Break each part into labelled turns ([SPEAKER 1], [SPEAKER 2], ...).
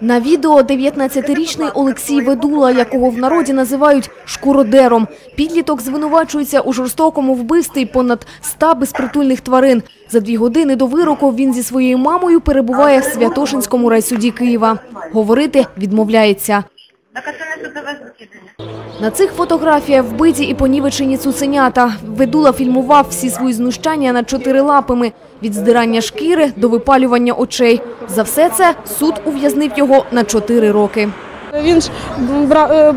[SPEAKER 1] На відео 19-річний Олексій Ведула, якого в народі називають шкуродером. Підліток звинувачується у жорстокому вбивстві понад 100 безпритульних тварин. За дві години до вироку він зі своєю мамою перебуває в Святошинському райсуді Києва. Говорити відмовляється. На цих фотографіях вбиті і понівечені цуценята. Ведула фільмував всі свої знущання над чотирилапими – від здирання шкіри до випалювання очей. За все це суд ув'язнив його на чотири роки.
[SPEAKER 2] Він ж е,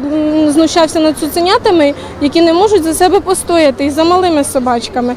[SPEAKER 2] знущався над цуценятами, які не можуть за себе постояти, і за малими собачками.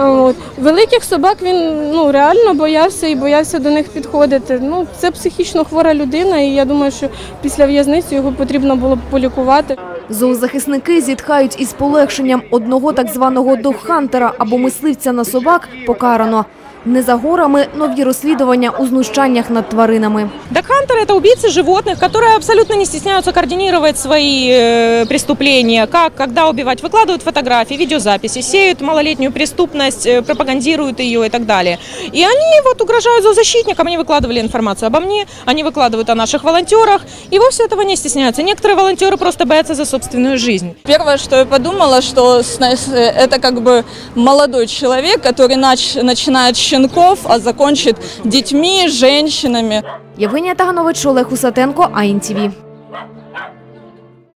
[SPEAKER 2] От. Великих собак він ну, реально боявся і боявся до них підходити. Ну, це психічно хвора людина, і я думаю, що після в'язниці його потрібно було б полікувати.
[SPEAKER 1] Зоозахисники зітхають із полегшенням одного так званого догхантера або мисливця на собак покарано. Не за горами нові розслідування у знущаннях над тваринами.
[SPEAKER 3] Дакхантер – это убийцы животных, которые абсолютно не стесняются координировать свои э, преступления, как, когда убивать, выкладывают фотографии, видеозаписи, сеют малолетнюю преступность, э, пропагандируют ее и так далее. И они вот угрожают зоозащитникам, они выкладывали информацию обо мне, они выкладывают о наших волонтерах, и вовсе этого не стесняются. Некоторые волонтеры просто боятся за собственную жизнь.
[SPEAKER 4] Первое, что я подумала, что с- с- это как бы молодой человек, который нач- начинает щенков, а закончит детьми, женщинами.
[SPEAKER 1] Євгенія Таганович, Олег Усатенко, АІНТІВІ.